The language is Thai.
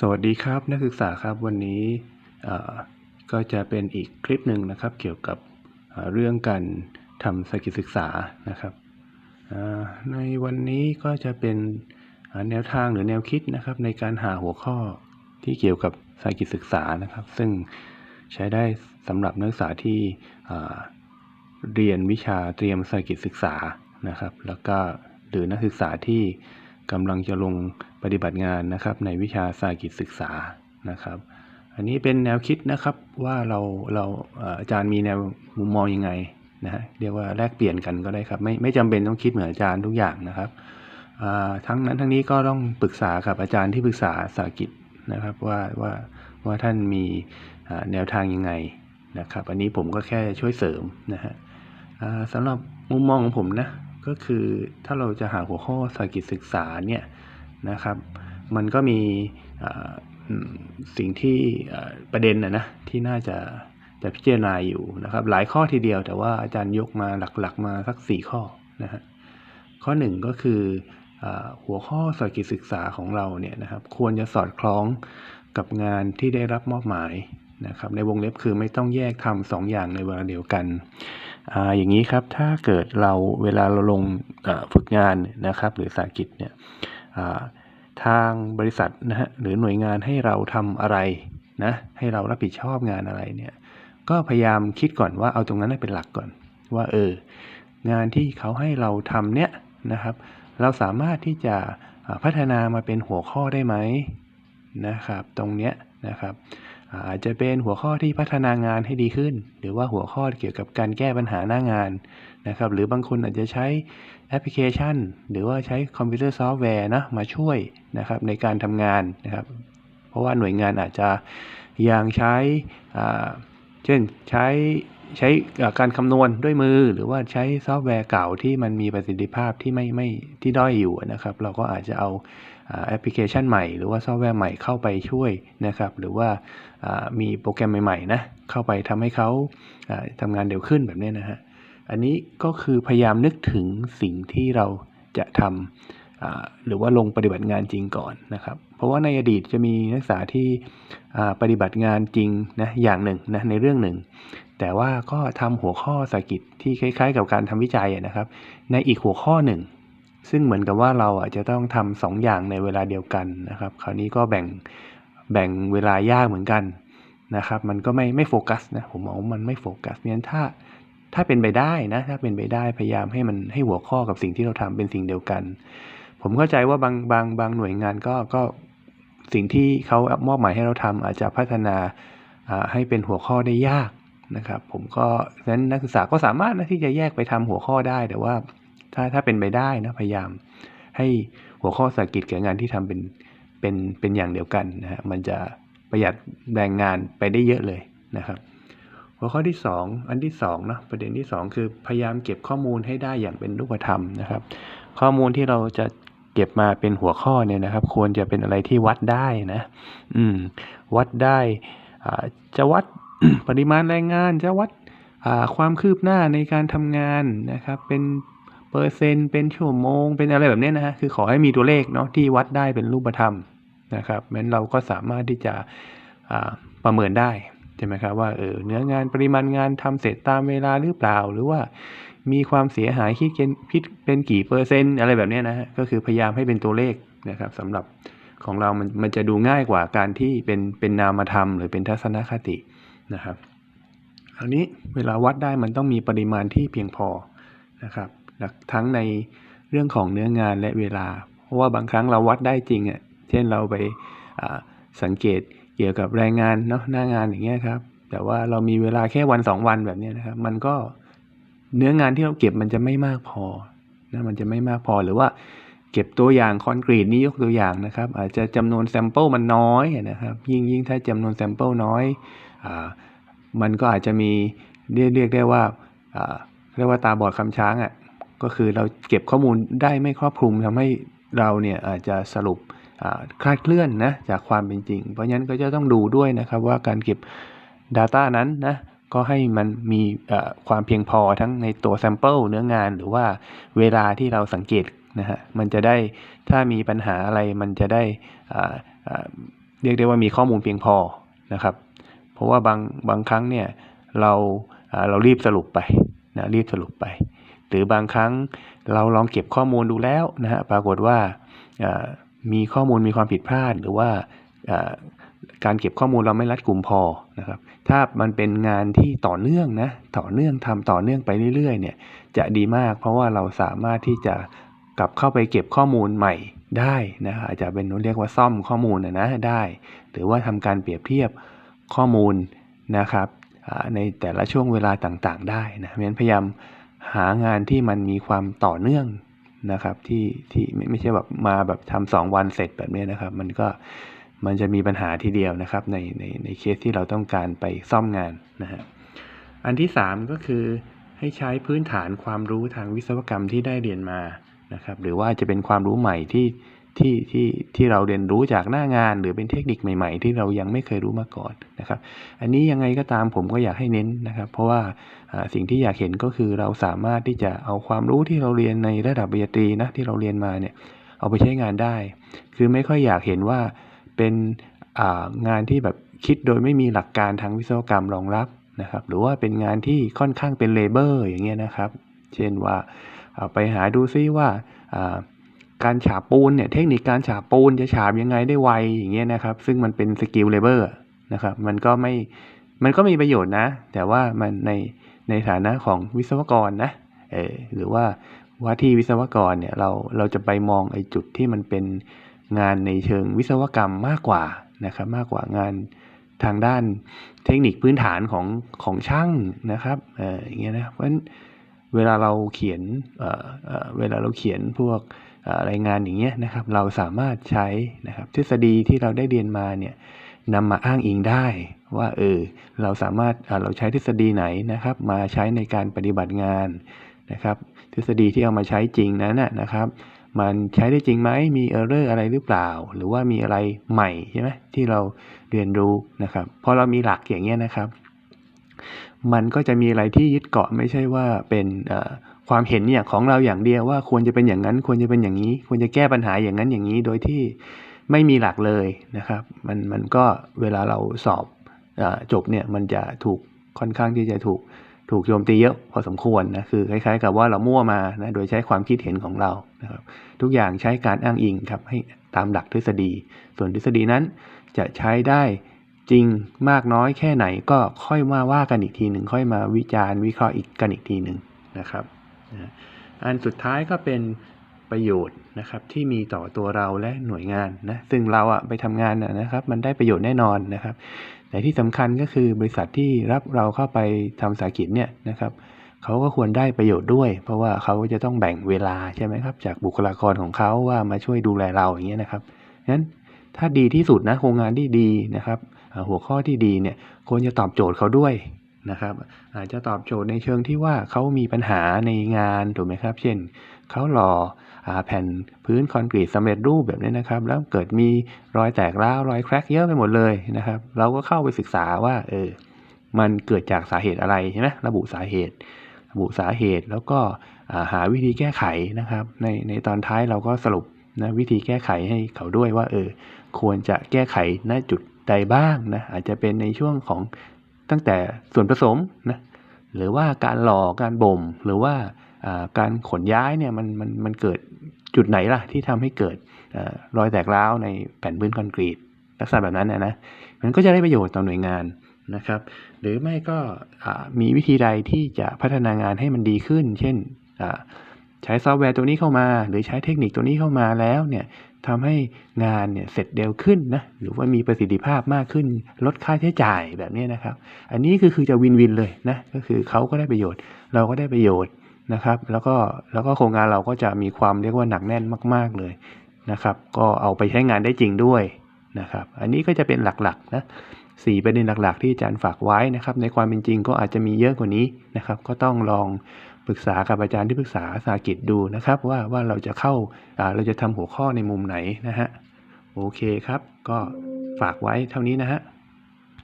สวัสดีครับนักศึกษาครับวันนี้ก็จะเป็นอีกคลิปหนึ่งนะครับ เกี่ยวกับเรื่องการทำสกิลศึกษานะครับในวันนี้ก็จะเป็นแนวทางหรือแนวคิดนะครับ ในการหาหัวข้อที่เกี่ยวกับสกิลศึกษานะครับ ซึ่งใช้ได้สำหรับนักศึกษาที่เอ่อเรียนวิชาเตรียมสกิลศึกษานะครับ แล้วก็หรือนักศึกษาที่ กำลังจะลงปฏิบัติงานนะครับในวิชาสากิจศึกษานะครับ อันนี้เป็นแนวคิดนะครับว่าเราเราอาจารย์มีแนวมุมมองยังไงนะฮะเรียกว่าแลกเปลี่ยนกันก็ได้ครับ ไม่ไม่จำเป็นต้องคิดเหมือนอาจารย์ทุกอย่างนะครับทั้งนั้นทั้งนี้ก็ต้องปรึกษากับอาจารย์ที่ปรึกษาสากิจนะครับว่าว่าว่าท่านมีแนวทางยังไงนะครับ อันนี้ผมก็แค่ช่วยเสริมนะฮะสำหรับมุมมองของผมนะ ก็คือถ้าเราจะหาหัวข้อสากิจศึกษาเนี่ยนะครับ มันก็มีสิ่งที่ประเด็นนะนะที่น่าจะจะพิจารณาอยู่นะครับ หลายข้อทีเดียวแต่ว่าอาจารย์ยกมาหลักๆมาสักสี่ข้อนะฮะข้อหนึ่งก็คืออหัวข้อสากิจศึกษาของเราเนี่ยนะครับ ควรจะสอดคล้องกับงานที่ได้รับมอบหมายนะครับในวงเล็บคือไม่ต้องแยกทำสองอย่างในเวลาเดียวกัน ออย่างนี้ครับถ้าเกิดเราเวลาเราลงฝึกงานนะครับ หรือสากิจเนี่ยทางบริษัทนะฮะหรือหน่วยงานให้เราทำอะไรนะให้เรารับผิดชอบงานอะไรเนี่ยก็พยายามคิดก่อนว่าเอาตรงนั้นเป็นหลักก่อน ว่าเอองานที่เขาให้เราทำเนี่ยนะครับ เราสามารถที่จะพัฒนามาเป็นหัวข้อได้ไหมนะครับ ตรงเนี้ยนะครับ อาจจะเป็นหัวข้อที่พัฒนางานให้ดีขึ้น หรือว่าหัวข้อเกี่ยวกับการแก้ปัญหาหน้างานนะครับ หรือบางคนอาจจะใช้แอปพลิเคชัน หรือว่าใช้คอมพิวเตอร์ซอฟต์แวร์นะมาช่วยนะครับในการทำงานนะครับ เพราะว่าหน่วยงานอาจจะยังใช้เช่นใช้ใช้การคำนวณด้วยมือ หรือว่าใช้ซอฟต์แวร์เก่าที่มันมีประสิทธิภาพที่ไม่ไม่ที่ด้อยอยู่นะครับ เราก็อาจจะเอา แอปพลิเคชันใหม่ หรือว่าซอฟต์แวร์ใหม่เข้าไปช่วยนะครับ หรือว่ามีโปรแกรมใหม่ๆนะเข้าไปทำให้เขาอ่าทำงานเร็วขึ้นแบบนี้นะฮะอันนี้ก็คือพยายามนึกถึงสิ่งที่เราจะทำหรือว่าลงปฏิบัติงานจริงก่อนนะครับ เพราะว่าในอดีตจะมีนักศึกษาที่ปฏิบัติงานจริงนะอย่างหนึ่งนะในเรื่องหนึ่ง แต่ว่าก็ทำหัวข้อสากิจที่คล้าย ๆ กับการทำวิจัยนะครับ ในอีกหัวข้อหนึ่ง ซึ่งเหมือนกับว่าเราอาจจะต้องทำสองอย่างในเวลาเดียวกันนะครับ คราวนี้ก็แบ่งแบ่งเวลายากเหมือนกันนะครับ มันก็ไม่ไม่โฟกัสนะผมมองว่ามันไม่โฟกัสเนี่ยถ้าถ้าเป็นไปได้นะ ถ้าเป็นไปได้พยายามให้มันให้หัวข้อกับสิ่งที่เราทำเป็นสิ่งเดียวกัน ผมเข้าใจว่าบางบางบางหน่วยงานก็ก็สิ่งที่เขามอบหมายให้เราทำอาจจะพัฒนาอ่าให้เป็นหัวข้อได้ยากนะครับ ผมก็ฉะนั้นนักศึกษาก็สามารถนะที่จะแยกไปทำหัวข้อได้ แต่ว่า ถ้าถ้าเป็นไปได้นะพยายาม ให้หัวข้อสากิจกับงานที่ทำเป็นเป็นเป็นอย่างเดียวกันนะฮะมันจะประหยัดแรงงานไปได้เยอะเลยนะครับหัวข้อที่ 2 อันที่2เนอะประเด็นที่ 2 คือพยายามเก็บข้อมูลให้ได้อย่างเป็นรูปธรรมนะครับ ข้อมูลที่เราจะเก็บมาเป็นหัวข้อเนี่ยนะครับ ควรจะเป็นอะไรที่วัดได้นะ อืม วัดได้อ่าจะวัดปริมาณแรงงานจะวัดอ่าความคืบหน้าในการทำงานนะครับ เป็น เปอร์เซ็นต์เป็นชั่วโมง เป็นอะไรแบบนี้นะฮะคือขอให้มีตัวเลขเนาะที่วัดได้เป็นรูปธรรมนะครับงั้นเราก็สามารถที่จะประเมินได้ใช่ไหมครับว่าเออเนื้องานปริมาณงานทำเสร็จตามเวลาหรือเปล่า หรือว่ามีความเสียหายคิดเป็นคิดเป็นกี่เปอร์เซ็นต์อะไรแบบนี้นะฮะก็คือพยายามให้เป็นตัวเลขนะครับสำหรับของเรามันมันจะดูง่ายกว่าการที่เป็นเป็นนามธรรม หรือเป็นทัศนคตินะครับคราวนี้เวลาวัดได้มันต้องมีปริมาณที่เพียงพอนะครับ ทั้งในเรื่องของเนื้องานและเวลา เพราะว่าบางครั้งเราวัดได้จริงอะเช่นเราไปสังเกตเกี่ยวกับแรงงานเนาะหน้างานอย่างเงี้ยครับ แต่ว่าเรามีเวลาแค่วันสองวันแบบเนี้ยนะครับ มันก็เนื้องานที่เราเก็บมันจะไม่มากพอนะมันจะไม่มากพอหรือว่าเก็บตัวอย่างคอนกรีตนี่ยกตัวอย่างนะครับ อาจจะจำนวนแซมเปิลมันน้อยนะครับ ยิ่งยิ่งถ้าจำนวนแซมเปิลน้อยอ่ามันก็อาจจะมีเรียกเรียกได้ว่าอ่าเรียกว่าตาบอดคำช้างอะ ก็คือเราเก็บข้อมูลได้ไม่ครอบคลุมทำให้เราเนี่ยอาจจะสรุปคลาดเคลื่อนนะจากความเป็นจริง เพราะฉะนั้นก็จะต้องดูด้วยนะครับว่าการเก็บ Data นั้นนะก็ให้มันมีความเพียงพอทั้งในตัว Sample เนื้องานหรือว่าเวลาที่เราสังเกตนะฮะมันจะได้ถ้ามีปัญหาอะไรมันจะได้เรียกได้ว่ามีข้อมูลเพียงพอนะครับ เพราะว่าบางบางครั้งเนี่ยเราเรารีบสรุปไปนะรีบสรุปไป หรือบางครั้งเราลองเก็บข้อมูลดูแล้วนะฮะปรากฏว่ามีข้อมูลมีความผิดพลาด หรือว่าการเก็บข้อมูลเราไม่รัดกลุ่มพอนะครับ ถ้ามันเป็นงานที่ต่อเนื่องนะต่อเนื่องทำต่อเนื่องไปเรื่อยๆเนี่ยจะดีมาก เพราะว่าเราสามารถที่จะกลับเข้าไปเก็บข้อมูลใหม่ได้นะอาจจะเป็นเรียกว่าซ่อมข้อมูลนะนะได้ หรือว่าทำการเปรียบเทียบข้อมูลนะครับในแต่ละช่วงเวลาต่างๆ ได้นะเพราะฉะนั้นพยายาม หางานที่มันมีความต่อเนื่องนะครับที่ที่ไม่ไม่ใช่แบบมาแบบทำสองวันเสร็จแบบนี้นะครับ มันก็มันจะมีปัญหาทีเดียวนะครับ ในในในเคสที่เราต้องการไปซ่อมงานนะฮะอันที่สามก็คือให้ใช้พื้นฐานความรู้ทางวิศวกรรมที่ได้เรียนมานะครับ หรือว่าจะเป็นความรู้ใหม่ที่ ที่ที่ที่เราเรียนรู้จากหน้างาน หรือเป็นเทคนิคใหม่ ๆ ที่เรายังไม่เคยรู้มาก่อนนะครับ อันนี้ยังไงก็ตามผมก็อยากให้เน้นนะครับ เพราะว่าสิ่งที่อยากเห็นก็คือเราสามารถที่จะเอาความรู้ที่เราเรียนในระดับปริญญาตรีนะที่เราเรียนมาเนี่ยเอาไปใช้งานได้ คือไม่ค่อยอยากเห็นว่าเป็นงานที่แบบคิดโดยไม่มีหลักการทางวิศวกรรมรองรับนะครับ หรือว่าเป็นงานที่ค่อนข้างเป็นเลเบอร์อย่างเงี้ยนะครับ เช่นว่าไปหาดูซิว่า การฉาบปูนเนี่ยเทคนิคการฉาบปูนจะฉาบยังไงได้ไวอย่างเงี้ยนะครับ ซึ่งมันเป็นสกิลเลเบอร์นะครับ มันก็ไม่มันก็มีประโยชน์นะ แต่ว่ามันในในฐานะของวิศวกรนะเออหรือว่าว่าที่วิศวกรเนี่ยเราเราจะไปมองไอ้จุดที่มันเป็นงานในเชิงวิศวกรรมมากกว่านะครับมากกว่างานทางด้านเทคนิคพื้นฐานของของช่างนะครับเอออย่างเงี้ยนะเพราะฉะนั้นเวลาเราเขียนเออเออเวลาเราเขียนพวก รายงานอย่างเงี้ยนะครับ เราสามารถใช้นะครับทฤษฎีที่เราได้เรียนมาเนี่ยนำมาอ้างอิงได้ว่าเออเราสามารถเราใช้ทฤษฎีไหนนะครับ มาใช้ในการปฏิบัติงานนะครับ ทฤษฎีที่เอามาใช้จริงนั้นนะนะครับ มันใช้ได้จริงไหมมีเออร์เรอร์อะไรหรือเปล่า หรือว่ามีอะไรใหม่ใช่ไหมที่เราเรียนรู้นะครับพอเรามีหลักอย่างเงี้ยนะครับ มันก็จะมีอะไรที่ยึดเกาะไม่ใช่ว่าเป็นความเห็นเนี่ยของเราอย่างเดียวว่าควรจะเป็นอย่างนั้นควรจะเป็นอย่างนี้ ควรจะแก้ปัญหาอย่างนั้นอย่างนี้โดยที่ไม่มีหลักเลยนะครับ มันมันก็เวลาเราสอบจบเนี่ยมันจะถูกค่อนข้างที่จะถูกถูกโจมตีเยอะพอสมควรนะคือคล้าย ๆ กับว่าเรามั่วมานะโดยใช้ความคิดเห็นของเรานะครับ ทุกอย่างใช้การอ้างอิงครับให้ตามหลักทฤษฎี ส่วนทฤษฎีนั้นจะใช้ได้ จริงมากน้อยแค่ไหนก็ค่อยมาว่ากันอีกทีหนึ่งค่อยมาวิจารณ์วิเคราะห์อีกกันอีกทีหนึ่งนะครับอันสุดท้ายก็เป็นประโยชน์นะครับที่มีต่อตัวเราและหน่วยงานนะซึ่งเราอะไปทำงานนะครับ มันได้ประโยชน์แน่นอนนะครับ แต่ที่สำคัญก็คือบริษัทที่รับเราเข้าไปทำสากิจเนี่ยนะครับเขาก็ควรได้ประโยชน์ด้วย เพราะว่าเขาจะต้องแบ่งเวลาใช่ไหมครับ จากบุคลากรของเขาว่ามาช่วยดูแลเราอย่างเงี้ยนะครับงั้น ถ้าดีที่สุดนะโครงงานที่ดีนะครับหัวข้อที่ดีเนี่ยควรจะตอบโจทย์เขาด้วยนะครับ อาจจะตอบโจทย์ในเชิงที่ว่าเขามีปัญหาในงานถูกไหมครับ เช่นเขาหล่ออ่าแผ่นพื้นคอนกรีตสำเร็จรูปแบบนี้นะครับ แล้วเกิดมีรอยแตกร้าวรอยแครกเยอะไปหมดเลยนะครับ เราก็เข้าไปศึกษาว่าเออมันเกิดจากสาเหตุอะไรใช่ไหมระบุสาเหตุ ระบุสาเหตุแล้วก็าหาวิธีแก้ไขนะครับ ในในตอนท้ายเราก็สรุปนะวิธีแก้ไขให้เขาด้วยว่าเออ ควรจะแก้ไขณจุดใดบ้างนะอาจจะเป็นในช่วงของตั้งแต่ส่วนผสมนะหรือว่าการหล่อการบ่ม หรือว่าการขนย้ายเนี่ยมันมันมันเกิดจุดไหนล่ะที่ทำให้เกิดอรอยแตกร้าวในแผ่นพื้นคอนกรีตลักษณะแบบนั้นนะนะมันก็จะได้ประโยชน์ต่อหน่วยงานนะครับ หรือไม่ก็มีวิธีใดที่จะพัฒนางานให้มันดีขึ้น เช่นใช้ซอฟต์แวร์ตัวนี้เข้ามา หรือใช้เทคนิคตัวนี้เข้ามาแล้วเนี่ย ทำให้งานเนี่ยเสร็จเร็วขึ้นนะหรือว่ามีประสิทธิภาพมากขึ้น ลดค่าใช้จ่ายแบบนี้นะครับ อันนี้คือคือจะวินวินเลยนะก็คือเขาก็ได้ประโยชน์ เราก็ได้ประโยชน์นะครับ แล้วก็แล้วก็โครงงานเราก็จะมีความเรียกว่าหนักแน่นมาก ๆเลยนะครับ ก็เอาไปใช้งานได้จริงด้วยนะครับ อันนี้ก็จะเป็นหลักๆนะสี่ประเด็นหลักๆ ที่อาจารย์ฝากไว้นะครับ ในความเป็นจริงก็อาจจะมีเยอะกว่านี้นะครับ ก็ต้องลอง ปรึกษากับอาจารย์ที่ปรึกษาสาหกิจดูนะครับว่าว่าเราจะเข้าอ่าเราจะทำหัวข้อในมุมไหนนะฮะโอเคครับ ก็ฝากไว้เท่านี้นะฮะ